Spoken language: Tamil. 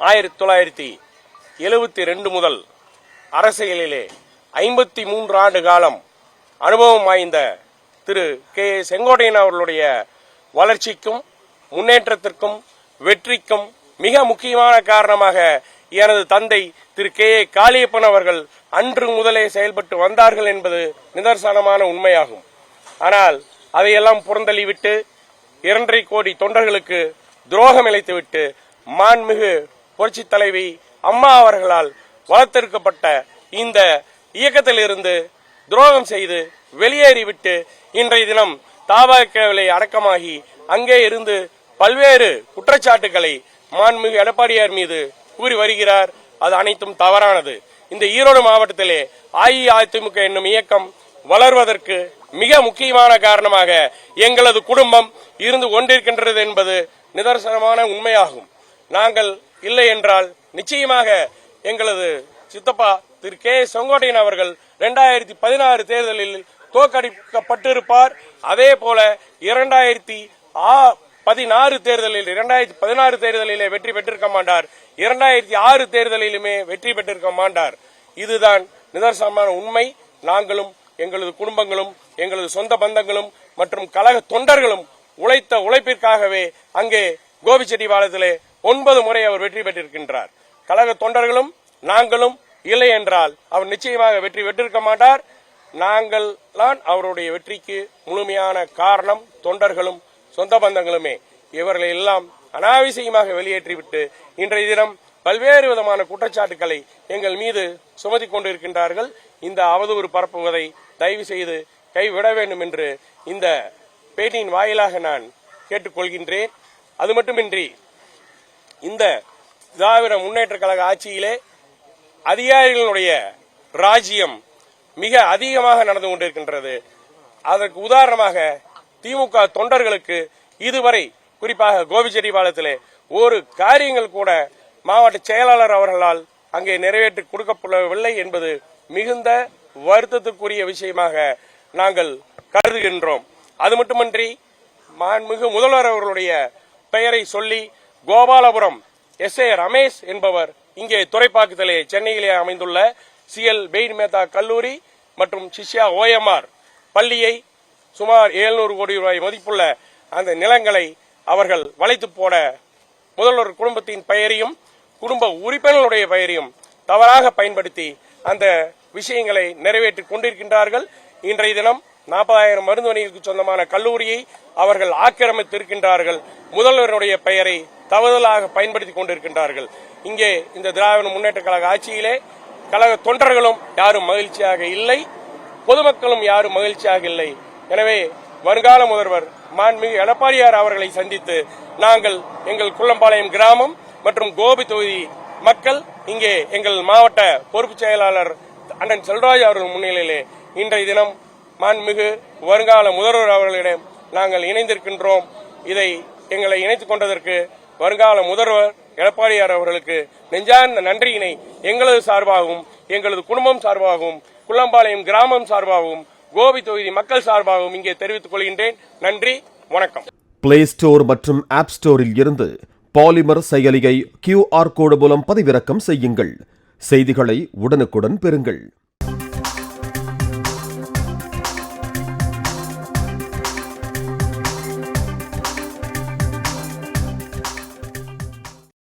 ஆயிரத்தி தொள்ளாயிரத்தி எழுபத்தி ரெண்டு முதல் அரசியலிலே ஐம்பத்தி மூன்று ஆண்டு காலம் அனுபவம் வாய்ந்த திரு கே செங்கோட்டையன் அவர்களுடைய வளர்ச்சிக்கும் முன்னேற்றத்திற்கும் வெற்றிக்கும் மிக முக்கியமான காரணமாக எனது தந்தை திரு கே ஏ காளியப்பன் அவர்கள் அன்று முதலே செயல்பட்டு வந்தார்கள் என்பது நிதர்சனமான உண்மையாகும். ஆனால் அதையெல்லாம் புறந்தள்ளிவிட்டு இரண்டரை கோடி தொண்டர்களுக்கு துரோகம் இழைத்துவிட்டு மாண்புமிகு புரட்சி தலைவி அம்மா அவர்களால் வளர்த்தெடுக்கப்பட்ட இந்த இயக்கத்திலிருந்து துரோகம் செய்து வெளியேறிவிட்டு இன்றைய தினம் தாபாக்கவிலை அடக்கமாகி அங்கே இருந்து பல்வேறு குற்றச்சாட்டுகளை மாண்புமிகு எடப்பாடியார் மீது கூறி வருகிறார். அது அனைத்தும் தவறானது. இந்த ஈரோடு மாவட்டத்திலே அஇஅதிமுக என்னும் இயக்கம் வளர்வதற்கு மிக முக்கியமான காரணமாக எங்களது குடும்பம் இருந்து கொண்டிருக்கின்றது என்பது நிதர்சனமான உண்மையாகும். நாங்கள் இல்லை என்றால் நிச்சயமாக எங்களது சித்தப்பா திரு கே செங்கோட்டையன் அவர்கள் இரண்டாயிரத்தி பதினாறு தேர்தலில் தோற்கடிக்கப்பட்டிருப்பார். அதே போல இரண்டாயிரத்தி பதினாறு தேர்தலில் இரண்டாயிரத்தி பதினாறு தேர்தலிலே வெற்றி பெற்றிருக்க மாட்டார். இரண்டாயிரத்தி ஆறு தேர்தலிலுமே வெற்றி பெற்றிருக்க மாட்டார். இதுதான் நிதர்சனமான உண்மை. நாங்களும் எங்களது குடும்பங்களும் எங்களது சொந்த பந்தங்களும் மற்றும் கழக தொண்டர்களும் உழைத்த உழைப்பிற்காகவே அங்கே கோபிச்செட்டிபாளையத்திலே ஒன்பது முறை அவர் வெற்றி பெற்றிருக்கின்றார். கழக தொண்டர்களும் நாங்களும் இல்லை என்றால் அவர் நிச்சயமாக வெற்றி பெற்றிருக்க மாட்டார். நாங்கள் தான் அவருடைய வெற்றிக்கு முழுமையான காரணம் தொண்டர்களும் சொந்த பந்தங்களுமே. இவர்களை எல்லாம் அனாவசியமாக வெளியேற்றிவிட்டு இன்றைய தினம் பல்வேறு விதமான குற்றச்சாட்டுக்களை எங்கள் மீது சுமத்தி கொண்டிருக்கின்றார்கள். இந்த அவதூறு பரப்புவதை தயவு செய்து கைவிட வேண்டும் என்று இந்த பேட்டியின் வாயிலாக நான் கேட்டுக்கொள்கின்றேன். அது மட்டுமின்றி இந்த திராவிட முன்னேற்ற கழக ஆட்சியிலே அதிகாரிகளுடைய ராஜ்யம் மிக அதிகமாக நடந்து கொண்டிருக்கின்றது. அதற்கு உதாரணமாக திமுக தொண்டர்களுக்கு இதுவரை குறிப்பாக கோபிச்செட்டிபாளையத்திலே ஒரு காரியங்கள் கூட மாவட்ட செயலாளர் அவர்களால் அங்கே நிறைவேற்றி கொடுக்கப்படவில்லை என்பது மிகுந்த வருத்தத்துக்குரிய விஷயமாக நாங்கள் கருதுகின்றோம். அது மட்டுமன்றி மாண்புமிகு முதல்வர் அவர்களுடைய பெயரை சொல்லி கோபாலபுரம் எஸ் ஏ ரமேஷ் என்பவர் இங்கே துறைப்பாக்கத்திலே சென்னையிலே அமைந்துள்ள சிஎல் பெயின் மேத்தா கல்லூரி மற்றும் சிஷ்யா ஓஎம்ஆர் பள்ளியை சுமார் 700 கோடி ரூபாய் மதிப்புள்ள அந்த நிலங்களை அவர்கள் வளைத்து போட முதல்வர் குடும்பத்தின் பெயரையும் குடும்ப உறுப்பினர்களுடைய பெயரையும் தவறாக பயன்படுத்தி அந்த விஷயங்களை நிறைவேற்றி கொண்டிருக்கின்றார்கள். இன்றைய தினம் நாற்பதாயிரம் மருந்துவணிகளுக்கு சொந்தமான கல்லூரியை அவர்கள் ஆக்கிரமித்திருக்கின்றார்கள். முதல்வருடைய பெயரை தவறுதலாக பயன்படுத்தி கொண்டிருக்கின்றார்கள். இங்கே இந்த திராவிட முன்னேற்ற கழக ஆட்சியிலே கழக தொண்டர்களும் யாரும் மகிழ்ச்சியாக இல்லை பொதுமக்களும் யாரும் மகிழ்ச்சியாக இல்லை. எனவே வருங்கால முதல்வர் மாண்புமிகு எடப்பாடியார் அவர்களை சந்தித்து நாங்கள் எங்கள் குள்ளம்பாளையம் கிராமம் மற்றும் கோபி தொகுதி மக்கள் இங்கே எங்கள் மாவட்ட பொறுப்பு செயலாளர் அண்ணன் செல்வராஜ் அவர்கள் முன்னிலையிலே இன்றைய தினம் மாண்புமிகு வருங்கால முதல்வர் அவர்களிடம் நாங்கள் இணைந்திருக்கின்றோம். இதை எங்களை இணைத்துக் கொண்டதற்கு வருங்கால முதல்வர் எடப்பாடியார் அவர்களுக்கு நெஞ்சார்ந்த நன்றியினை எங்களது சார்பாகவும் எங்களது குடும்பம் சார்பாகவும் குள்ளம்பாளையம் கிராமம் சார்பாகவும் கோபி தொகுதி மக்கள் சார்பாகவும் இங்கே தெரிவித்துக் கொள்கின்றேன். நன்றி வணக்கம். பிளே ஸ்டோர் மற்றும் ஆப் ஸ்டோரில் இருந்து பாலிமர் செயலியை கியூஆர் கோடு மூலம் பதிவிறக்கம் செய்யுங்கள். செய்திகளை உடனுக்குடன் பெறுங்கள்.